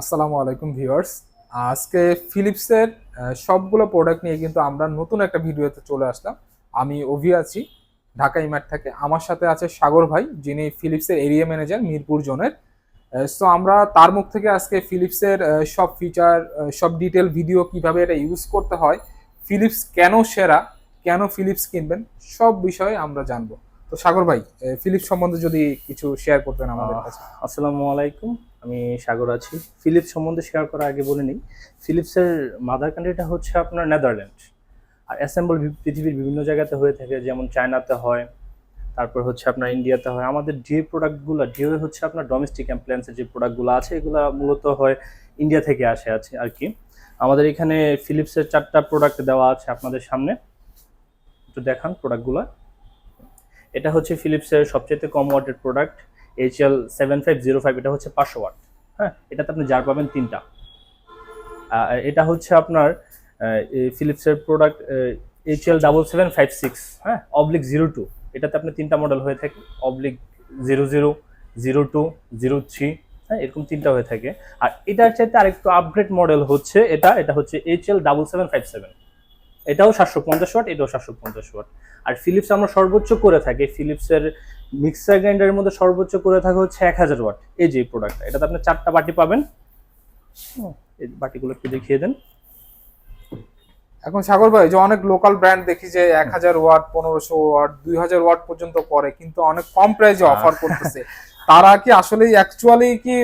আসসালামু আলাইকুম ভিউয়ার্স। আজকে ফিলিপসের সবগুলো প্রোডাক্ট নিয়ে কিন্তু আমরা নতুন একটা ভিডিওতে চলে আসলাম। আমি অভি আছি, ঢাকা ইমার্ট থেকে। আমার সাথে আছে সাগর ভাই, যিনি ফিলিপসের এরিয়া ম্যানেজার মিরপুর জোনের। সো আমরা তার মুখ থেকে আজকে ফিলিপসের সব ফিচার সব ডিটেল ভিডিও কীভাবে এটা ইউজ করতে হয়, ফিলিপস কেন সেরা, কেন ফিলিপস কিনবেন, সব বিষয়ে আমরা জানব। তো সাগর ভাই ফিলিপস সম্বন্ধে যদি কিছু শেয়ার করতেন আমাদের কাছে। আসসালামু আলাইকুম আমি সাগর আছি। ফিলিপস সম্বন্ধে শেয়ার করার আগে বলে নিই ফিলিপসের মাদার কান্ট্রিটা হচ্ছে আপনার নেদারল্যান্ড আর অ্যাসেম্বল পৃথিবীর বিভিন্ন জায়গাতে হয়ে থাকে যেমন চায়নাতে হয় তারপর হচ্ছে আপনার ইন্ডিয়াতে হয়। আমাদের যে প্রোডাক্টগুলো যে হচ্ছে আপনার ডোমেস্টিক অ্যাপ্লায়েন্সের যে প্রোডাক্টগুলো আছে এগুলো মূলত হয় ইন্ডিয়া থেকে আসে আছে আর কি। আমাদের এখানে ফিলিপসের চারটা প্রোডাক্ট দেওয়া আছে আপনাদের সামনে। একটু দেখান প্রোডাক্টগুলো এটা হচ্ছে ফিলিপসের সবচেয়ে কম ওয়াটের product H L seven five zero five এটা হচ্ছে পাঁচশো ওয়াট। হ্যাঁ এটাতে আপনি জার পাবেন তিনটা। এটা হচ্ছে আপনার ফিলিপসের product H L double seven five six হ্যাঁ অবলিক জিরো টু এটাতে আপনি তিনটা মডেল হয়ে থাকে oblique zero zero zero two zero three হ্যাঁ এরকম তিনটা হয়ে থাকে। আর এটার চাইতে আরেকটু আপগ্রেড মডেল হচ্ছে এটা এটা হচ্ছে H L double seven five seven এটাও সাতশো পঞ্চাশ ওয়াট এটাও সাতশো পঞ্চাশ ওয়াট। আর ফিলিপস আমরা সর্বোচ্চ করে থাকি ফিলিপসের মিক্সার গ্রাইন্ডারের মধ্যে সর্বোচ্চ করে থাকে হচ্ছে এক হাজার ওয়াট। এই যে প্রোডাক্টটা এটাতে আপনি চারটা বাটি পাবেন। এই বাটিগুলো একটু দেখিয়ে দেন। এখন সাগর ভাই যে অনেক লোকাল ব্র্যান্ড দেখি যে এক হাজার ওয়াট পনেরোশো ওয়াট দুই হাজার ওয়াট পর্যন্ত করে কিন্তু অনেক কম প্রাইসে অফার করতেছে। তারা কি আসলে অ্যাকচুয়ালি কি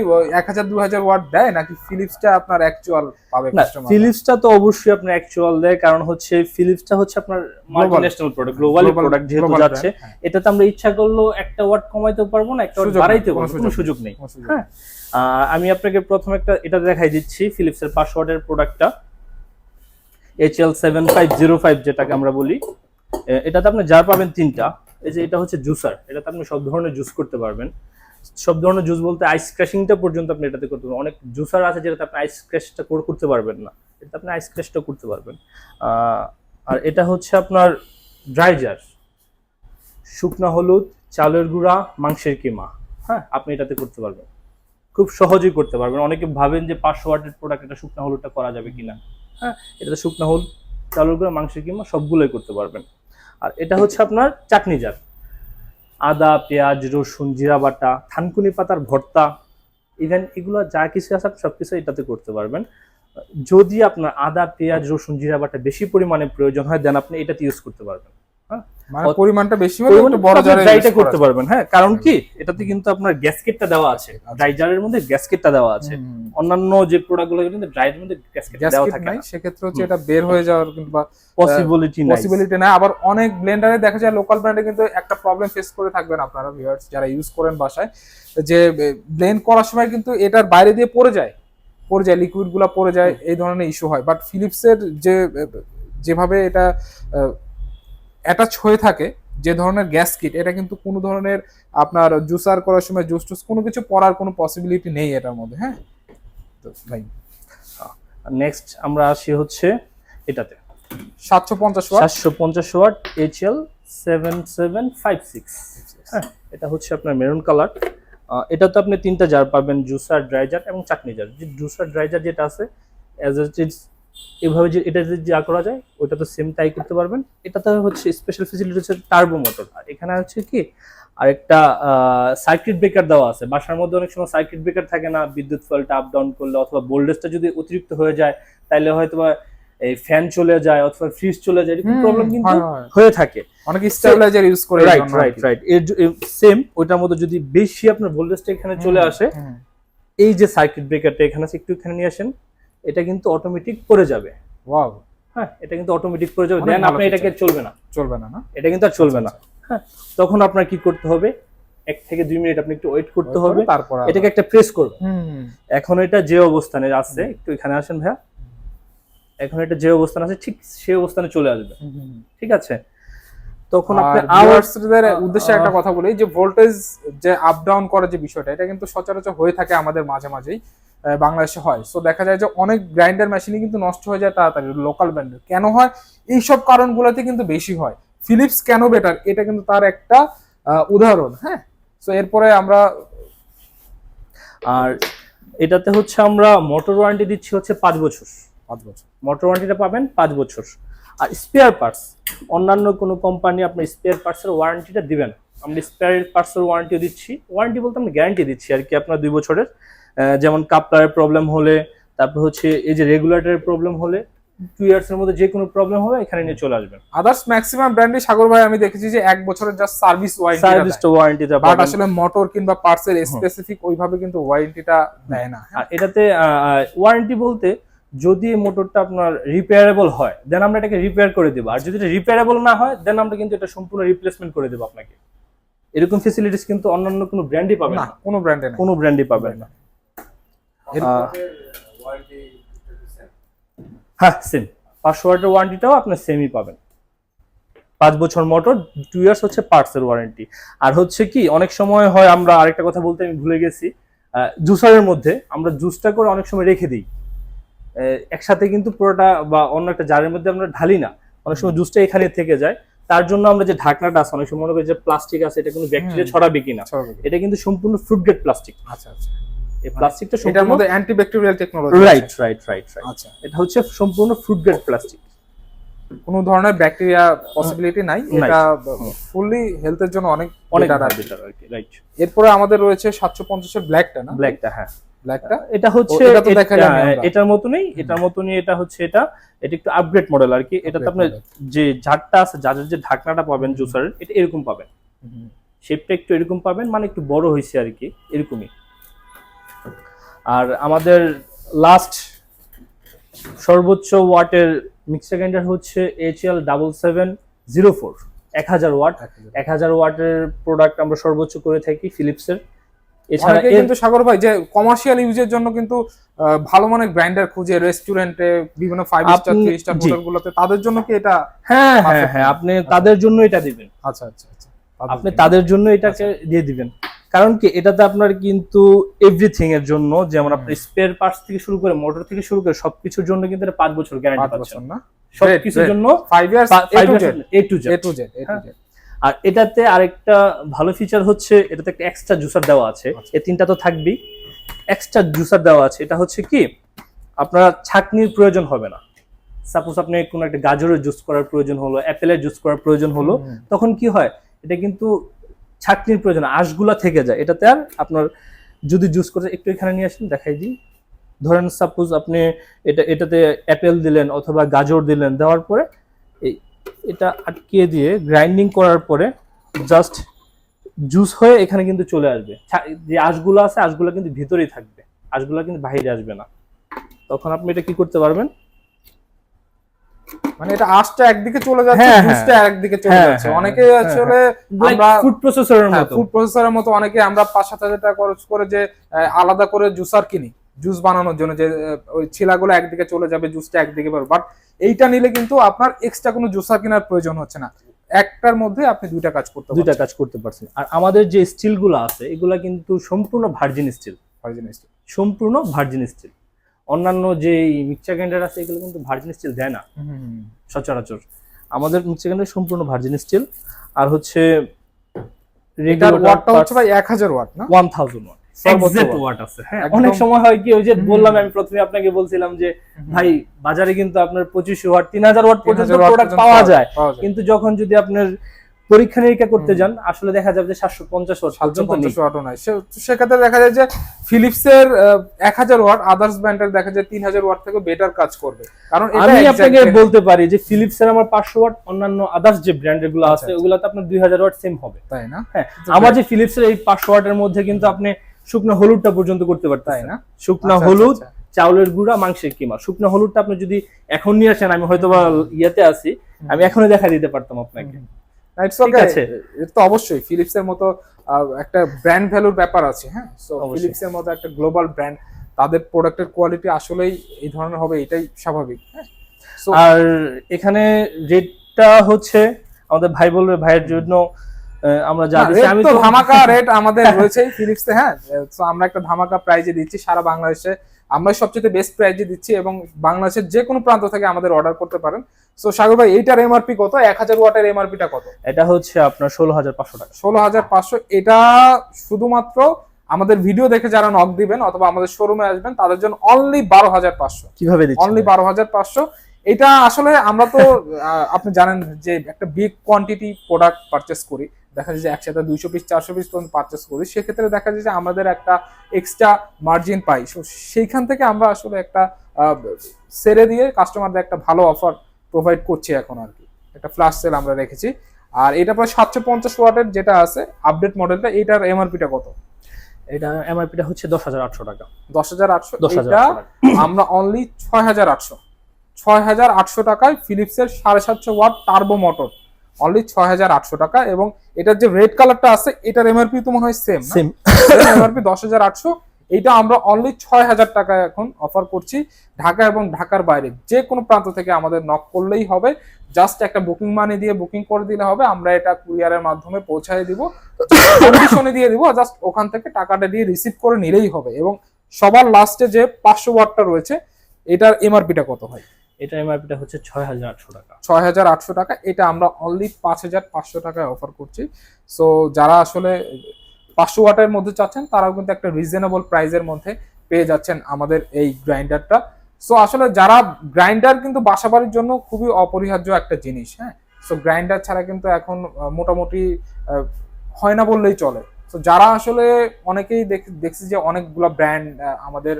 এক হাজার ওয়াট দেয়? নাকি ফিলিপসটা আপনার অ্যাকচুয়াল পাবে? ফিলিপসটা তো অবশ্যই আপনার অ্যাকচুয়াল দেয় কারণ হচ্ছে ফিলিপসটা হচ্ছে আপনার মাল্টিন্যাশনাল প্রোডাক্ট গ্লোবাল প্রোডাক্ট যেহেতু যাচ্ছে হ্যাঁ, এটাতে আমরা ইচ্ছা করলেও একটা ওয়াট কমাইতেও পারব না একটা ওয়াট বাড়াইতে পারব কোনো সুযোগ নেই হ্যাঁ। আমি আপনাকে প্রথমে একটা এটা দেখাই দিচ্ছি ফিলিপসের পাঁচশো ওয়াটের প্রোডাক্টটা H L seven five zero five যেটাকে আমরা বলি। এটাতে আপনি যার পাবেন তিনটা। এই যে এটা হচ্ছে জুসার এটাতে আপনি সব ধরনের জুস করতে পারবেন। সব ধরনের জুস বলতে আইস ক্র্যাশিংটা পর্যন্ত আপনি এটাতে করতে পারবেন। অনেক জুসার আছে যেটাতে আপনি আইস ক্র্যাশটা করতে পারবেন না। এটাতে আপনি আইস ক্র্যাশটা করতে পারবেন। আর এটা হচ্ছে আপনার ড্রাই জার শুকনা হলুদ, চালের গুঁড়া, মাংসের কিমা। হ্যাঁ আপনি এটাতে করতে পারবেন। খুব সহজেই করতে পারবেন। অনেকে ভাবেন যে পাঁচশো ওয়াটের প্রোডাক্ট এটা শুকনা হলুদটা করা যাবে কিনা। হ্যাঁ এটাতে শুকনা হলুদ, চালের গুঁড়া, মাংসের কিমা সবগুলোই করতে পারবেন। আর এটা হচ্ছে আপনার চাটনি জার আদা, পেঁয়াজ, রসুন, জিরা বাটা, থানকুনি পাতার ভর্তা ইভেন এগুলো যা কিছু আছে সব কিছু এটাতে করতে পারবেন। যদি আপনার আদা, পেঁয়াজ, রসুন, জিরা বাটা বেশি পরিমাণে প্রয়োজন হয় দেন আপনি এটাতে ইউজ করতে পারবেন। মানে পরিমাণটা বেশি হলে একটু বড় জারে ড্রাইটা করতে পারবেন। হ্যাঁ কারণ কি? এটাতে কিন্তু আপনার গ্যাসকেটটা দেওয়া আছে। আচ্ছা। ড্রাই জারের মধ্যে গ্যাসকেটটা দেওয়া আছে। অন্যান্য যে প্রোডাক্টগুলো কিন্তু ড্রাইয়ের মধ্যে গ্যাসকেট দেওয়া থাকে না। সেক্ষেত্রে হচ্ছে এটা বের হয়ে যাওয়ার কিন্তু বা পসিবিলিটি নাই। পসিবিলিটি নাই। আবার অনেক ব্লেন্ডারে দেখা যায় লোকাল ব্র্যান্ডে কিন্তু একটা প্রবলেম ফেস করে থাকবেন আপনারা ভিউয়ার্স যারা ইউজ করেন বাসায়। যে ব্লেন্ড করার সময় কিন্তু এটার বাইরে দিয়ে পড়ে যায়। পড়ে যায় লিকুইডগুলা পড়ে যায় এই ধরনের ইস্যু হয়। বাট ফিলিপসের যে যেভাবে এটা অ্যাটাচ হয়ে থাকে, যে ধরনের গ্যাস কিট এটা কিন্তু কোনো ধরনের আপনার জুসার করার সময় জুস টুস কোনো কিছু পড়ার কোনো পসিবিলিটি নেই এটার মধ্যে হ্যাঁ? তো ভাই নেক্সট আমরা আসি হচ্ছে এটাতে। সাতশো পঞ্চাশ ওয়াট সাতশো পঞ্চাশ watt H L seven seven five six হ্যাঁ এটা হচ্ছে আপনার মেরুন কালার এটা তো আপনি তিনটা জার পাবেন জুসার ড্রাই জার এবং চাটনি জার যে জুসার ড্রাই জার যেটা আছে অ্যাজ ইট এভাবে যে এটা যদি যা করা যায় ওটা তো সেম তাই করতে পারবেন। এটাতে হচ্ছে স্পেশাল ফেসিলিটি হচ্ছে টার্বো মোটর আর এখানে হচ্ছে কি আরেকটা সার্কিট ব্রেকার দেওয়া আছে। বাসার মধ্যে অনেক সময় সার্কিট ব্রেকার থাকে না বিদ্যুৎ ফলটা আপ ডাউন করলে অথবা ভোল্টেজটা যদি অতিরিক্ত হয়ে যায় তাহলে হয়তো বা এই ফ্যান চলে যায় অথবা ফ্রিজ চলে যায় এরকম প্রবলেম কিন্তু হয়, থাকে। অনেক স্টেবিলাইজার ইউজ করে রাইট রাইট রাইট এর সেম ওইটার মধ্যে যদি বেশি আপনার ভোল্টেজটা এখানে চলে আসে এই যে সার্কিট ব্রেকারটা এখানে একটু এখানে নিয়ে আসেন। এটা কিন্তু অটোমেটিক পড়ে যাবে। ওয়াও হ্যাঁ এটা কিন্তু অটোমেটিক পড়ে যাবে। দেন আপনি এটাকে চলবে না। চলবে না না? এটা কিন্তু আর চলবে না। হ্যাঁ তখন আপনার কি করতে হবে? এক থেকে দুই মিনিট আপনি একটু ওয়েট করতে হবে। তারপর এটাকে একটা প্রেস করবে। হুম, এখন এটা যে অবস্থানে আছে একটু এখানে আসেন ভাইয়া। এখন এটা যে অবস্থানে আছে ঠিক সেই অবস্থানে চলে আসবে। ঠিক আছে? তখন আপনি viewers-দের উদ্দেশ্যে একটা কথা বলি যে ভোল্টেজ যে আপ ডাউন করার যে বিষয়টা এটা কিন্তু সচরাচর হয়ে থাকে আমাদের মাঝে মাঝেই। বাংলাদেশে হয়। সো দেখা যায় যে অনেক গ্রাইন্ডার মেশিনই কিন্তু নষ্ট হয়ে যায় তাড়াতাড়ি লোকাল ব্র্যান্ডের কেন হয়? এইসব কারণগুলোতে কিন্তু বেশি হয়। ফিলিপস কেন বেটার এটা কিন্তু তার একটা উদাহরণ হ্যাঁ? সো এরপরে আমরা আর এটাতে হচ্ছে আমরা মোটর ওয়ারেন্টি দিচ্ছি হচ্ছে পাঁচ বছর। পাঁচ বছর। মোটর ওয়ারেন্টিটা পাবেন পাঁচ বছর। আর স্পেয়ার পার্টস অন্যান্য কোনো কোম্পানি আপনার স্পেয়ার পার্টসের ওয়ারেন্টিটা দিবেন আমরা স্পেয়ার পার্টসের ওয়ারেন্টিও দিচ্ছি। ওয়ারেন্টি বলতে আমরা গ্যারান্টি দিচ্ছি আর কি আপনার দুই বছরের। যেমন কাপলারের প্রবলেম হলে তারপর হচ্ছে এই যে রেগুলেটরের প্রবলেম হলে টু ইয়ার্স এর মধ্যে যে কোনো প্রবলেম হবে এখানে নিয়ে চলে আসবেন। আদার্স ম্যাক্সিমাম ব্র্যান্ডে সাগর ভাই আমি দেখেছি যে এক বছরের জাস্ট সার্ভিস ওয়ারেন্টি সার্ভিসটা ওয়ারেন্টিটা বাট আসলে মোটর কিংবা পার্টস এর স্পেসিফিক ওইভাবে কিন্তু ওয়ারেন্টিটা দেয় না। আর এটাতে ওয়ারেন্টি বলতে যদি এই মোটরটা আপনার রিপেয়ারেবল হয় দেন আমরা এটাকে রিপেয়ার করে দেবো। আর যদি এটা রিপেয়ারেবল না হয় দেন আমরা কিন্তু এটা সম্পূর্ণ রিপ্লেসমেন্ট করে দেবো আপনাকে। এরকম ফেসিলিটিস কিন্তু অন্যান্য কোনো ব্র্যান্ডই পাবেন না কোনো ব্র্যান্ডে কোনো ব্র্যান্ডই পাবেন না। হ্যাঁ সেম পাঁচশো ওয়াটের ওয়ারেন্টিটাও আপনার সেমই পাবেন। পাঁচ বছর মোটর টু ইয়ার্স হচ্ছে পার্টসের ওয়ারেন্টি আর হচ্ছে কি অনেক সময় হয় আমরা আরেকটা কথা বলতে আমি ভুলে গেছি। জুসারের মধ্যে আমরা জুসটা করে অনেক সময় রেখে দিই। একসাথে কিন্তু পুরোটা বা অন্য একটা জারের মধ্যে আমরা ঢালি না। অনেক সময় জুসটা এখানে থেকে যায়। তার জন্য আমরা যে ঢাকনাটা আছে অনেক সময় মনে করি যে প্লাস্টিক আছে এটা কোনো ব্যাকটেরিয়া। ছড়াবে কিনা। এটা কিন্তু সম্পূর্ণ ফ্রুট গ্রেড প্লাস্টিক আচ্ছা আচ্ছা। এই প্লাস্টিকটা এটার সম্পূর্ণ মধ্যে antibacterial technology right right right right আচ্ছা। এটা হচ্ছে সম্পূর্ণ ফ্রুট গ্রেড প্লাস্টিক কোনো ধরনের ব্যাকটেরিয়া পসিবিলিটি নাই। এটা ফুললি হেলথের জন্য অনেক অনেক। বেটার আর কি। রাইট এরপরে আমাদের রয়েছে সাতশো পঞ্চাশের ব্ল্যাকটা না? ব্ল্যাকটা হ্যাঁ। ব্ল্যাকটা এটা হচ্ছে এটা তো এটা- এটার মতনই এটার মতনই এটা হচ্ছে এটা। এটা একটু আপগ্রেড মডেল আর কি। এটাতে Upgrade আপনার যে ঝাড়টা আছে যাদের যে ঢাকনাটা পাবেন জুসারের এটা এরকম পাবেন। শেপটা একটু এরকম পাবেন মানে একটু বড় হয়েছে আর কি এরকমই। আর আমাদের লাস্ট সর্বোচ্চ ওয়াটের মিক্সার গ্রাইন্ডার হচ্ছে H L double seven zero four এক হাজার ওয়াট। এক হাজার। ওয়াটের প্রোডাক্ট আমরা সর্বোচ্চ করে থাকি ফিলিপসের এছাড়া কিন্তু সাগর ভাই যে কমার্শিয়াল ইউজের জন্য কিন্তু ভালো মানের গ্রাইন্ডার খুঁজে রেস্টুরেন্টে বিভিন্ন ফাইভ স্টার থ্রি স্টার। হোটেলগুলোতে তাদের জন্য কি এটা হ্যাঁ হ্যাঁ হ্যাঁ আপনি তাদের জন্য এটা দিবেন। আচ্ছা আচ্ছা আচ্ছা আপনি তাদের জন্য এটাকে দিয়ে দিবেন। কারণ কি এটাতে আপনার কিন্তু এভরিথিং এর জন্য যেমন আপনার স্পেয়ার পার্টস থেকে শুরু করে মোটর থেকে শুরু করে সবকিছুর জন্য কিন্তু এটা পাঁচ বছর গ্যারান্টি পাচ্ছেন। না? সবকিছুর জন্য five years A to Z A to Z A to. Z আর এটাতে আরেকটা ভালো ফিচার হচ্ছে এটাতে একটা এক্সট্রা জুসার দেওয়া আছে। আচ্ছা। এই তিনটা তো থাকবেই। এক্সট্রা জুসার দেওয়া আছে এটা হচ্ছে কি আপনার ছাকনির প্রয়োজন হবে না। সাপোজ আপনি কোনো একটা গাজরের জুস করার প্রয়োজন হলো অ্যাপেলের জুস করার প্রয়োজন হলো তখন কি হয় এটা কিন্তু ছাকনির প্রয়োজন, আঁশগুলা থেকে যায়। এটাতে আর আপনার যদি জুস করে, একটু এখানে নিয়ে আসেন, দেখাই দিই। ধরেন সাপোজ আপনি এটা, এটাতে অ্যাপেল দিলেন অথবা গাজর দিলেন, দেওয়ার পরে এই, এটা আটকিয়ে দিয়ে গ্রাইন্ডিং করার পরে জাস্ট জুস হয়ে এখানে কিন্তু চলে আসবে। যে আঁশগুলো আছে, আঁশগুলো কিন্তু ভিতরেই থাকবে। আঁশগুলো কিন্তু বাইরে আসবে না। তখন আপনি এটা কি করতে পারবেন? মানে এটা আঁশটা একদিকে চলে যাচ্ছে হ্যাঁ, হ্যাঁ। জুসটা একদিকে চলে হ্যাঁ, যাচ্ছে। হ্যাঁ, অনেকে হ্যাঁ, আসলে আমরা ফুড প্রসেসরের মতো। ফুড প্রসেসরের মতো অনেকে আমরা পাঁচ সাত হাজার টাকা খরচ করে যে আলাদা করে জুসার কিনি জুস বানানোর জন্য যে ওই ছিলাগুলো একদিকে চলে যাবে জুসটা একদিকে পাবে বাট এইটা নিলে কিন্তু আপনার এক্সট্রা কোনো জুসার কেনার প্রয়োজন হচ্ছে না। একটার মধ্যে আপনি দুইটা কাজ করতে দুইটা কাজ করতে পারছেন। আর আমাদের যে স্টিলগুলো আছে এগুলা কিন্তু সম্পূর্ণ ভার্জিন স্টিল ভার্জিন স্টিল সম্পূর্ণ ভার্জিন স্টিল অন্যান্য যে মিক্সার গ্রাইন্ডার আছে এগুলো কিন্তু ভার্জিন স্টিল দেয় না। সচরাচর। আমাদের মিক্সার গ্রাইন্ডার সম্পূর্ণ ভার্জিন স্টিল আর হচ্ছে ওয়াটটা ভাই ওয়াট না? হ্যাঁ। অনেক সময় হয় কি ওই যে বললাম আমি প্রথমে আপনাকে বলছিলাম যে ভাই বাজারে কিন্তু আপনার পঁচিশশো ওয়াট তিন হাজার ওয়াট পর্যন্ত 3000 প্রোডাক্ট পর্যন্ত পাওয়া যায়। পাওয়া যায়। কিন্তু যখন যদি আপনার পরীক্ষা নিরীক্ষা করতে যান আসলে দেখা যাবে যে সাতশো পঞ্চাশ ওয়াট সাতশো পঞ্চাশ সেক্ষেত্রে দেখা যায় যে ফিলিপসের এক হাজার ওয়াট আদার্স ব্র্যান্ডের দেখা যায় তিন হাজার ওয়াট থেকে বেটার কাজ করবে। কারণ আমি আপনাকে বলতে পারি যে ফিলিপস এর আমার পাঁচশো ওয়াট অন্যান্য আদার্স যে ব্র্যান্ডেরগুলো আচ্ছা, আছে আচ্ছা। ওগুলোতে আপনার দুই হাজার ওয়াট সেম হবে। তাই না? হ্যাঁ আমার যে ফিলিপস এর এই পাঁচশো ওয়াটের মধ্যে কিন্তু আপনি শুকনো হলুদটা পর্যন্ত করতে তাই না? শুকনো আচ্ছা, হলুদ। চাউলের গুঁড়া মাংসের কিমা। শুকনো হলুদটা আপনি যদি এখন নিয়ে আসেন আমি হয়তো বা ইয়েতে আছি আমি এখনই দেখা দিতে পারতাম আপনাকে। Okay. আছে। এটা তো অবশ্যই ফিলিপস এর মতো একটা ব্র্যান্ড ভ্যালুর ব্যাপার আছে হ্যাঁ? সো ফিলিপস এর মতো একটা গ্লোবাল ব্র্যান্ড তাদের প্রোডাক্টের কোয়ালিটি আসলেই এই ধরনের হবে এটাই স্বাভাবিক হ্যাঁ? আর এখানে রেটটা হচ্ছে আমাদের ভাই বলবে ভাইয়ের জন্য আমরা যা আমি তো ধামাকা রেট আমাদের রয়েছে ফিলিপস হ্যাঁ? তো আমরা একটা ধামাকা প্রাইজে দিচ্ছি সারা বাংলাদেশে। আমরা সবচেয়ে বেস্ট প্রাইজে দিচ্ছি এবং বাংলাদেশের যে কোনো প্রান্ত থেকে আমাদের অর্ডার করতে পারেন। সো সাগর ভাই এইটার এমআরপি কত? এক হাজার ওয়াটের এমআরপিটা কত? এটা হচ্ছে আপনার ষোলো হাজার পাঁচশো টাকা। ষোলো হাজার পাঁচশো। এটা শুধুমাত্র আমাদের ভিডিও দেখে যারা নক দিবেন অথবা আমাদের শোরুমে আসবেন তাদের জন্য অনলি বারো হাজার পাঁচশো। কীভাবে অনলি বারো হাজার পাঁচশো। এটা আসলে আমরা তো আপনি জানেন যে একটা বিগ কোয়ান্টিটি প্রোডাক্ট পারচেস করি। দেখা যায় যে একসাথে দুইশো পিস চারশো পিস পর্যন্ত পারচেস করি। সেক্ষেত্রে দেখা যায় যে আমাদের একটা এক্সট্রা মার্জিন পাই। So, সেইখান থেকে আমরা আসলে একটা সেরে দিয়ে কাস্টমারদের একটা ভালো অফার প্রোভাইড করছি এখন আর কি। একটা ফ্ল্যাশ সেল আমরা রেখেছি। আর এটা প্রায় সাতশো পঞ্চাশ ওয়াটের যেটা আছে আপডেট মডেলটা এটার এমআরপিটা কত? এটা এমআরপিটা হচ্ছে দশ হাজার আটশো টাকা। দশ হাজার আটশো? দশ হাজার আমরা অনলি ছয় হাজার আটশো। ছয় হাজার আটশো টাকায় ফিলিপসের সাড়ে সাতশো ওয়াট টার্বো মোটর অনলি ছয় হাজার আটশো টাকা এবং এটার যে রেড কালারটা আছে এটার এমআরপি তো মনে হয় সেম সেম এমআরপি দশ হাজার আটশো এইটা আমরা অনলি ছয় হাজার টাকায় এখন অফার করছি ঢাকা এবং ঢাকার বাইরে। যে কোনো প্রান্ত থেকে আমাদের নক করলেই হবে। জাস্ট একটা বুকিং মানি দিয়ে বুকিং করে দিলে হবে। আমরা এটা কুরিয়ারের মাধ্যমে পৌঁছায় দিব। কন্ডিশনে দিয়ে দিব। জাস্ট ওখান থেকে টাকাটা দিয়ে রিসিভ করে নিলেই হবে। এবং সবার লাস্টে যে পাঁচশো ওয়াটটা রয়েছে এটার এমআরপিটা কত হয় এটা এমআরপিটা হচ্ছে ছয় হাজার আটশো টাকা। ছয় হাজার আটশো টাকা। এটা আমরা অনলি পাঁচ হাজার পাঁচশো টাকায় অফার করছি। সো যারা আসলে পাঁচশো ওয়াটের মধ্যে চাচ্ছেন, তারাও কিন্তু একটা রিজনেবল প্রাইসের মধ্যে পেয়ে যাচ্ছেন আমাদের এই গ্রাইন্ডারটা। সো আসলে যারা গ্রাইন্ডার কিন্তু বাসাবাড়ির জন্য খুবই অপরিহার্য একটা জিনিস হ্যাঁ? সো গ্রাইন্ডার ছাড়া কিন্তু এখন মোটামুটি হয় না বললেই চলে। তো যারা আসলে অনেকেই দেখ- দেখছি যে অনেকগুলো ব্র্যান্ড আমাদের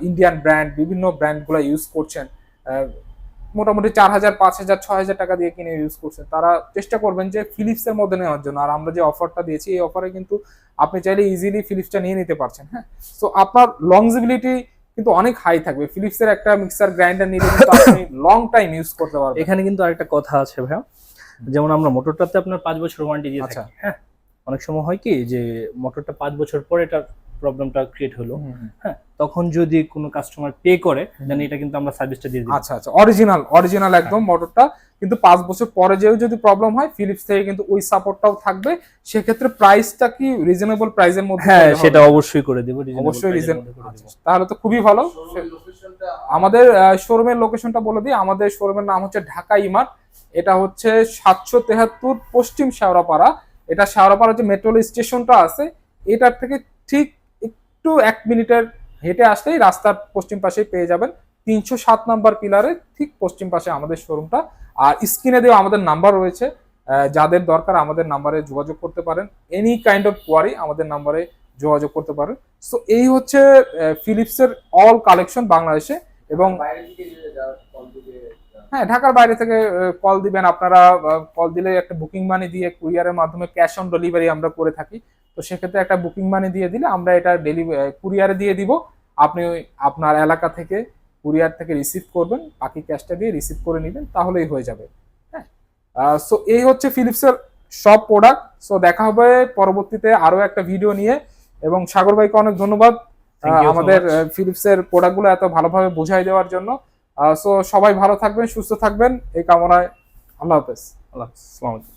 ইন্ডিয়ান ব্র্যান্ড বিভিন্ন ব্র্যান্ডগুলো ইউজ করছেন মোটামুটি চার হাজার পাঁচ হাজার ছয় হাজার টাকা দিয়ে কিনে ইউজ করছেন তারা চেষ্টা করবেন যে ফিলিপসের মধ্যে নেওয়ার জন্য। আর আমরা যে অফারটা দিয়েছি এই অফারে কিন্তু আপনি চাইলে ইজিলি ফিলিপসটা নিয়ে নিতে পারছেন হ্যাঁ? সো আপনার লংজিবিলিটি কিন্তু অনেক হাই থাকবে। ফিলিপসের একটা মিক্সার গ্রাইন্ডার নিলে কিন্তু আপনি লং টাইম ইউজ করতে পারবেন। এখানে কিন্তু আরেকটা কথা আছে ভাইয়া। যেমন আমরা মোটরটাতে আপনার পাঁচ বছর ওয়ারেন্টি দিয়ে আচ্ছা। থাকি হ্যাঁ? অনেক সময় হয় কি যে মোটরটা পাঁচ বছর পরে এটার প্রবলেমটা ক্রিয়েট হলো। হ্যাঁ তখন যদি কোনো কাস্টমার পে করে দেন এটা কিন্তু আমরা সার্ভিসটা দিয়ে দিই আচ্ছা আচ্ছা অরিজিনাল অরিজিনাল একদম মোটরটা কিন্তু পাঁচ বছর পরে যেও যদি প্রবলেম হয় ফিলিপস থেকে কিন্তু ওই সাপোর্টটাও থাকবে। সেক্ষেত্রে প্রাইসটা কি রিজনেবল প্রাইসের মধ্যে হ্যাঁ সেটা অবশ্যই করে দেবো অবশ্যই price এর রিজন করে দেবো। তাহলে তো খুবই ভালো। আমাদের শোরুমের লোকেশনটা বলে দিই। আমাদের শোরুমের নাম হচ্ছে ঢাকা ইমার্ট। এটা হচ্ছে সাতশো তেহাত্তর পশ্চিম শেওড়াপাড়া। এটা শেওড়াপাড়া যে মেট্রো স্টেশনটা আছে এটার থেকে ঠিক একটু এক মিনিটের হেঁটে আসলেই রাস্তার পশ্চিম পাশেই পেয়ে যাবেন তিনশো সাত নাম্বার পিলারে ঠিক পশ্চিম পাশে আমাদের শোরুমটা। আর স্ক্রিনে দেওয়া আমাদের নাম্বার রয়েছে। যাদের দরকার আমাদের নাম্বারে যোগাযোগ করতে পারেন। এনি কাইন্ড অফ কোয়ারি আমাদের নাম্বারে যোগাযোগ করতে পারেন। সো এই হচ্ছে ফিলিপসের অল কালেকশন বাংলাদেশে এবং হ্যাঁ ঢাকার বাইরে থেকে কল দিবেন। আপনারা কল দিলে একটা বুকিং মানি দিয়ে কুরিয়ারের মাধ্যমে ক্যাশ অন ডেলিভারি আমরা করে থাকি। তো সেক্ষেত্রে একটা বুকিং মানি দিয়ে দিলে আমরা এটা ডেলিভারি কুরিয়ারে দিয়ে দিব। আপনি আপনার এলাকা থেকে কুরিয়ার থেকে রিসিভ করবেন বাকি ক্যাশটা দিয়ে রিসিভ করে নেবেন তাহলেই হয়ে যাবে। হ্যাঁ সো এই হচ্ছে ফিলিপসের সব প্রোডাক্ট সো দেখা হবে পরবর্তীতে আরও একটা ভিডিও নিয়ে। এবং সাগর ভাইকে অনেক ধন্যবাদ আমাদের ফিলিপসের প্রোডাক্টগুলো এত ভালোভাবে বোঝাই দেওয়ার জন্য। সো সবাই ভালো থাকবেন সুস্থ থাকবেন। এই কামনায় আল্লাহ হাফেজ। আল্লাহ হাফেজ।